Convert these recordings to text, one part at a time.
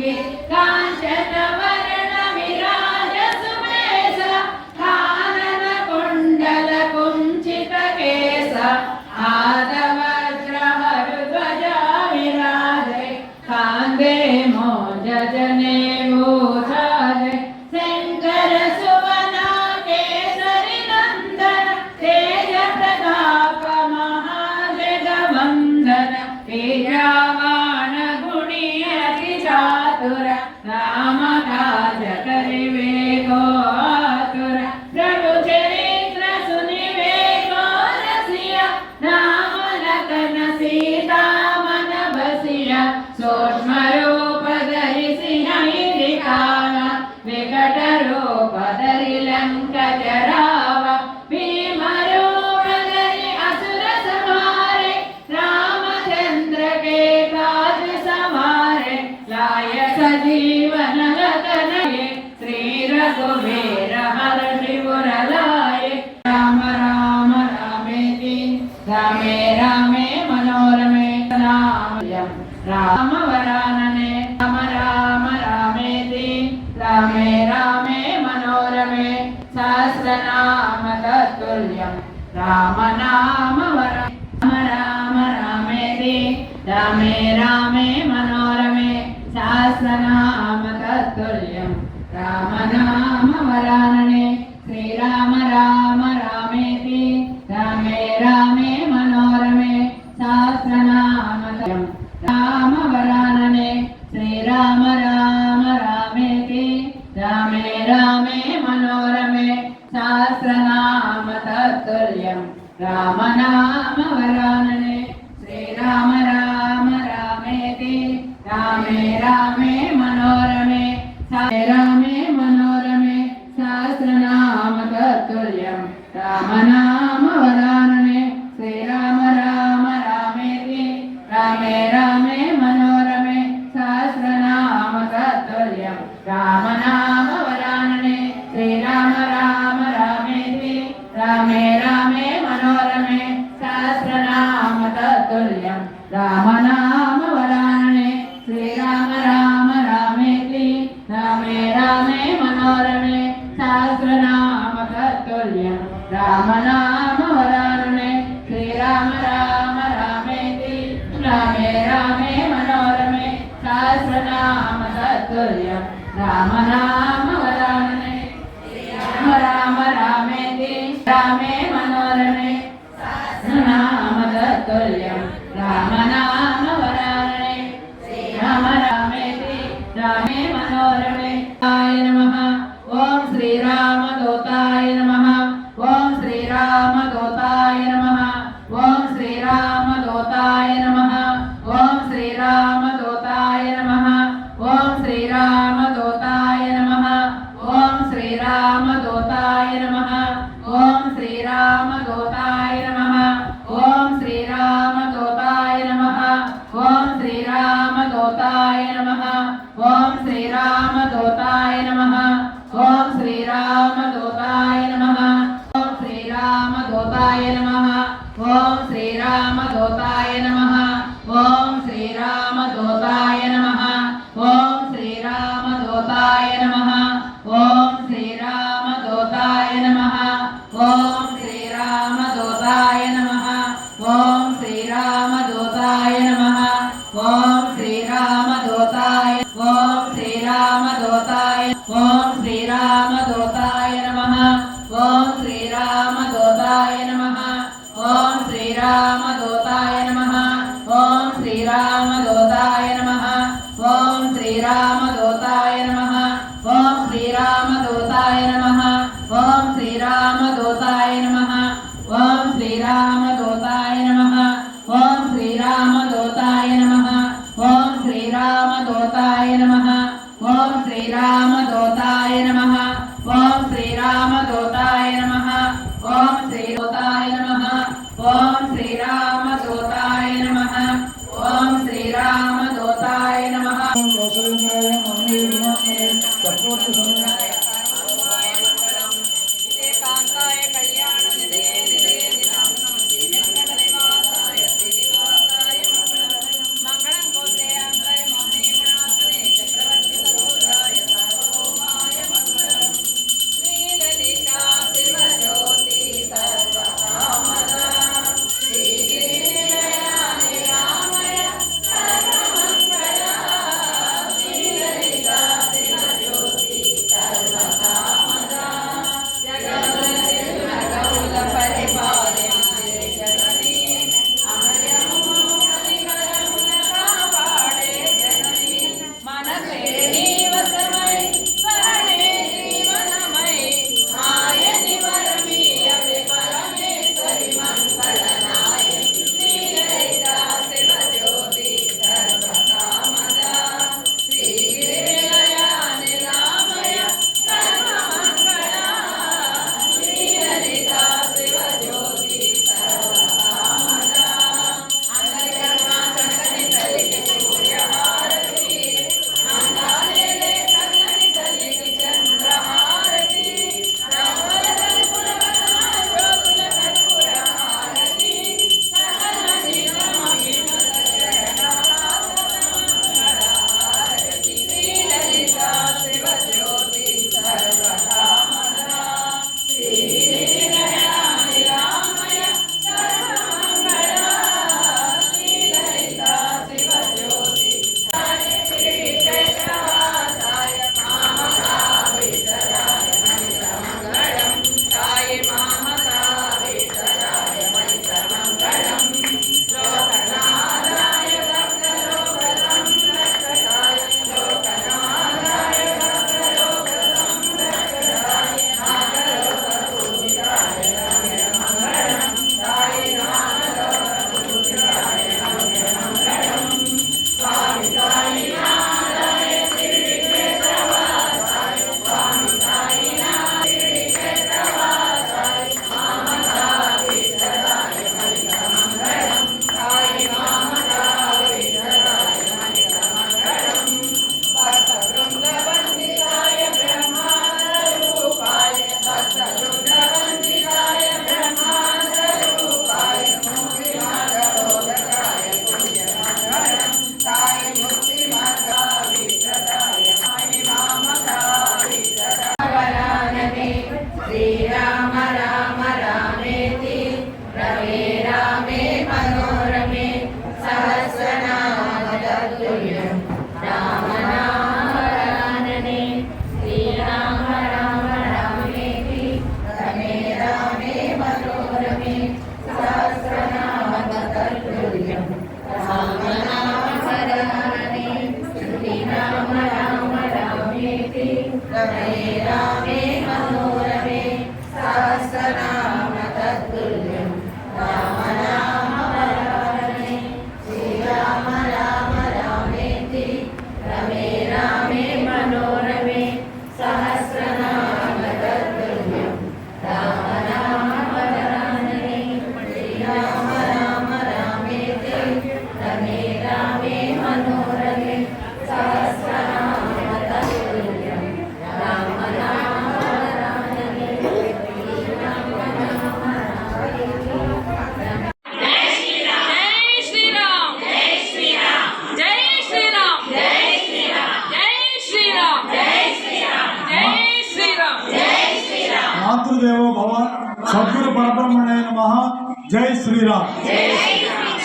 काञ्चन రామ వరాననే రామ రామ రామేతి రామే రామే మనోరమే సహస్రనామ తత్తుల్యం. రామ నామ వర రామ రామ రామేతి రామే రామే మనోరమే సహస్రనామ తత్తుల్యం. రామ నామ వరాననే శ్రీరామ రామ రామేతి రామే రామే మనోరమే సహస్ర రామనా Yeah. ఓం శ్రీరామదూత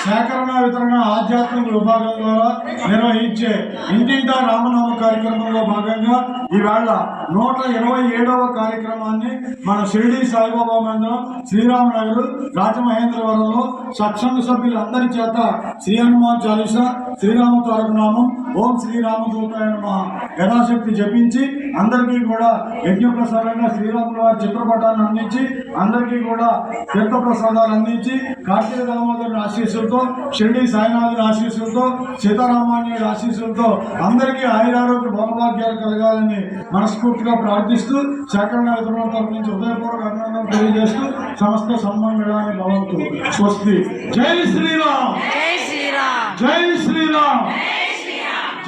సేకరణ వితరణ ఆధ్యాత్మిక విభాగం ద్వారా నిర్వహించే ఇంటింటా రామనామ కార్యక్రమంలో భాగంగా ఈవేళ నూట ఇరవై ఏడవ కార్యక్రమాన్ని మన షిరిడి సాయిబాబా మందిరం శ్రీరామనగర్ రాజమహేంద్రవరంలో సత్సంగ సభ్యులందరి చేత శ్రీ హనుమాన్ చాలీస శ్రీరామ తారక నామం ఓం శ్రీరామదూతాయ మా యథాశక్తి జపించి అందరికీ కూడా యజ్ఞప్రసాదంగా శ్రీరాముల వారి చిత్రపటాన్ని అందించి అందరికీ కూడా తీర్థప్రసాదాలు అందించి కార్తీక దామోదరుని ఆశీస్సులతో షిరిడి సాయినాథుని ఆశీస్సులతో సీతారామాన్యుడి ఆశీస్సులతో అందరికీ ఆయురారోగ్య భౌభాగ్యాలు కలగాలని మనస్ఫూర్తి మనస్ఫూర్తిగా ప్రార్థిస్తూ సేకరణ వితరణ తరపు నుంచి హృదయపూర్వక అభినందన తెలియజేస్తూ సమస్త సన్మాన్ భవంతు స్వస్తి. జై శ్రీరామ్! జై శ్రీరామ్! జై శ్రీరామ్!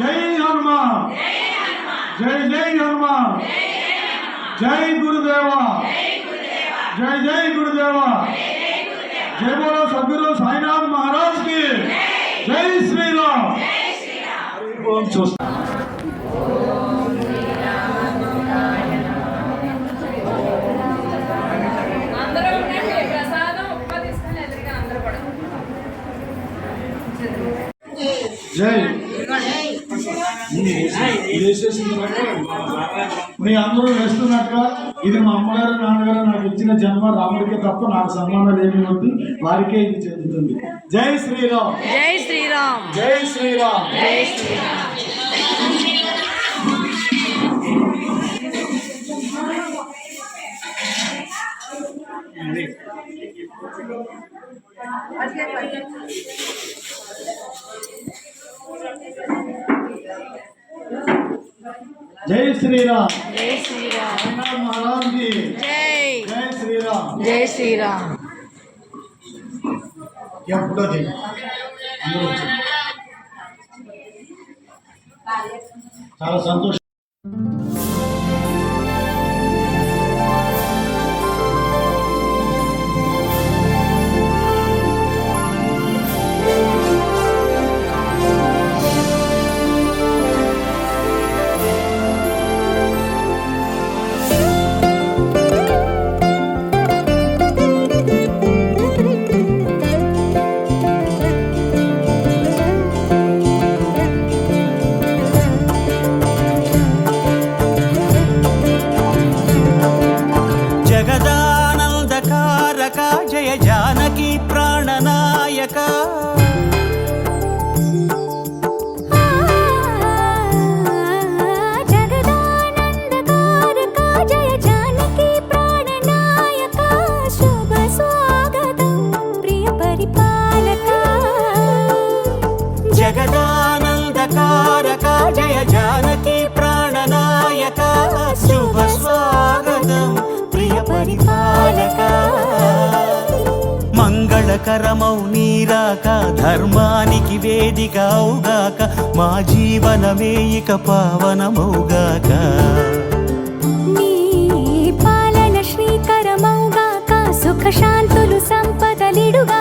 జై హనుమాన్! జై జై హనుమాన్! జై గురుదేవా! జై జై గురుదేవా! జై బోలో సద్గురు సాయినాథ్ మహారాజ్కి జై శ్రీరామ్! ఓం చూస్తా నాకు. మీ అందరూ వేస్తున్నట్టుగా ఇది మా అమ్మగారు నాన్నగారు నాకు ఇచ్చిన జన్మ రాముడికే తప్ప నాకు సంబంధం ఏమి వద్దు వారికే ఇది చెందుతుంది. జై శ్రీరామ్. జై శ్రీరామ్. జై శ్రీరామ్. జై శ్రీరామ్. జై శ్రీరామ్. మహారాజ్కి జై. జై శ్రీరామ్. జై శ్రీరామ్. వచ్చారు. చాలా సంతోషం. కరమౌ నీరాక ధర్మానికి వేదిక అవుగాక మా జీవనమే ఇక పావనమౌగాక పాలన శ్రీకరమౌగాక సుఖ శాంతులు సంపదలిడుగా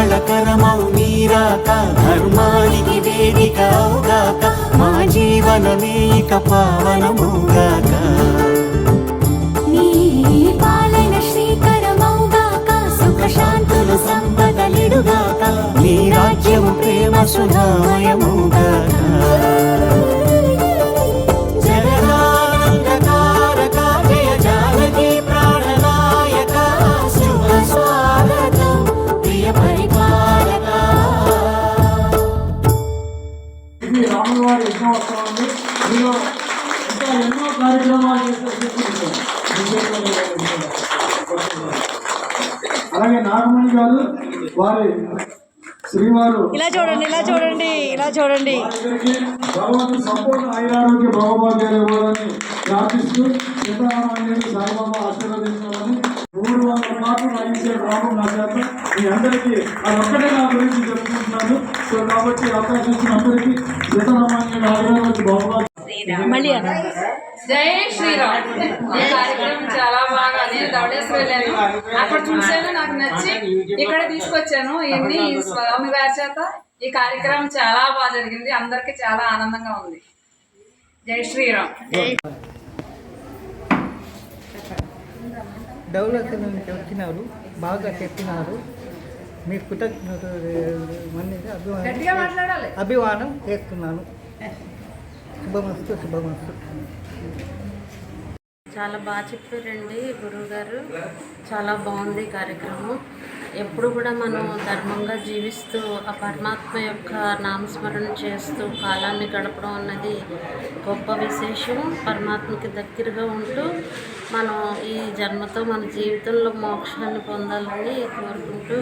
మంగళకరమౌ నీరాక ధర్మానికి వేదిక అవుగాక మా జీవనమే ఇక పావనమౌగాక పాలన శ్రీకరమౌగాక సుఖ శాంతులు సంపదలిడుగాక నీ రాజ్యము ప్రేమ సుధామయముగాక ఇందులో ఇంకా ఎన్నో కార్యక్రమాలు. అలాగే నాగమణి గారు వారి శ్రీవారు ఇలా చూడండి ఇలా చూడండి ఇలా చూడండి భగవంతుడు సంపూర్ణ ఆయురారోగ్య భగభాగ్యాలు ఇవ్వాలని ప్రార్థిస్తూ సీతారామాయణ సాయిబాబా ఆశీర్వదించాలని మూడు వందల మాటలు రాయించాడు రాము నా చేత మీ అందరికీ అది ఒక్కటే నా గురించి చెప్పుకుంటున్నాను సో కాబట్టి అవకాశం ఇచ్చిన అందరికీ సీతారామాయణ ఆయురారోగ్య భగభాగ్యం జై శ్రీరామ్ ఈ కార్యక్రమం చాలా బాగా నేను దవడేశ్వరి వెళ్ళాను అక్కడ చూశాను నాకు నచ్చి ఇక్కడ తీసుకొచ్చాను ఇన్ని స్వామి గారి చేత ఈ కార్యక్రమం చాలా బాగా జరిగింది. అందరికి చాలా ఆనందంగా ఉంది. జై శ్రీరామ్. డెవలప్ నుంచి వచ్చినారు బాగా చెప్పినారు. మీ కృతజ్ఞత అభిమానం అభిమానం చేస్తున్నాను. శుభమస్తు శుభమస్తు. చాలా బాగా చెప్పారండి గురువు గారు చాలా బాగుంది కార్యక్రమం. ఎప్పుడు కూడా మనం ధర్మంగా జీవిస్తూ ఆ పరమాత్మ యొక్క నామస్మరణ చేస్తూ కాలాన్ని గడపడం అన్నది గొప్ప విశేషం. పరమాత్మకి దగ్గరగా ఉంటూ మనం ఈ జన్మతో మన జీవితంలో మోక్షాన్ని పొందాలని కోరుకుంటూ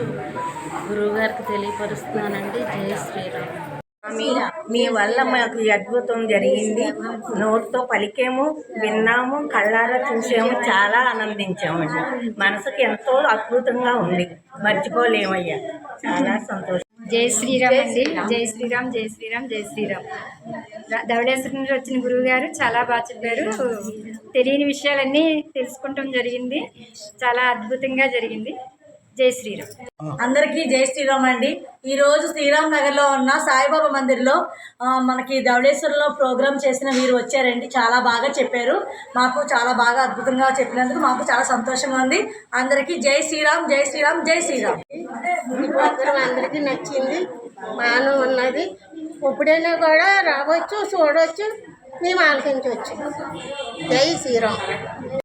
గురువుగారికి తెలియపరుస్తున్నానండి. జై శ్రీరామ్. మీ మీ వల్ల మాకు అద్భుతం జరిగింది. నోటితో పలికేము విన్నాము కళ్ళారా చూసాము చాలా ఆనందించామండి మనసుకు ఎంతో అద్భుతంగా ఉంది. మర్చిపోలేమయ్యా. చాలా సంతోషం. జై శ్రీరామ్ అండి. జై శ్రీరామ్ జై శ్రీరామ్ జై శ్రీరామ్. ధవళేశ్వరం నుండి వచ్చిన గురువు గారు చాలా బాగా చెప్పారు. తెలియని విషయాలన్నీ తెలుసుకుంటాం జరిగింది. చాలా అద్భుతంగా జరిగింది. జై శ్రీరామ్. అందరికీ జై శ్రీరామ్ అండి. ఈ రోజు శ్రీరామ్ నగర్లో ఉన్న సాయిబాబా మందిర్లో మనకి ధవళేశ్వరంలో ప్రోగ్రామ్ చేసిన మీరు వచ్చారండి. చాలా బాగా చెప్పారు. మాకు చాలా బాగా అద్భుతంగా చెప్పినందుకు మాకు చాలా సంతోషంగా ఉంది. అందరికీ జై శ్రీరామ్ జై శ్రీరామ్ జై శ్రీరామ్. ప్రోగ్రాం అందరికీ నచ్చింది. బాగానే ఉన్నది. ఇప్పుడైనా కూడా రావచ్చు చూడవచ్చు. మేము ఆలకించవచ్చు. జై శ్రీరామ్.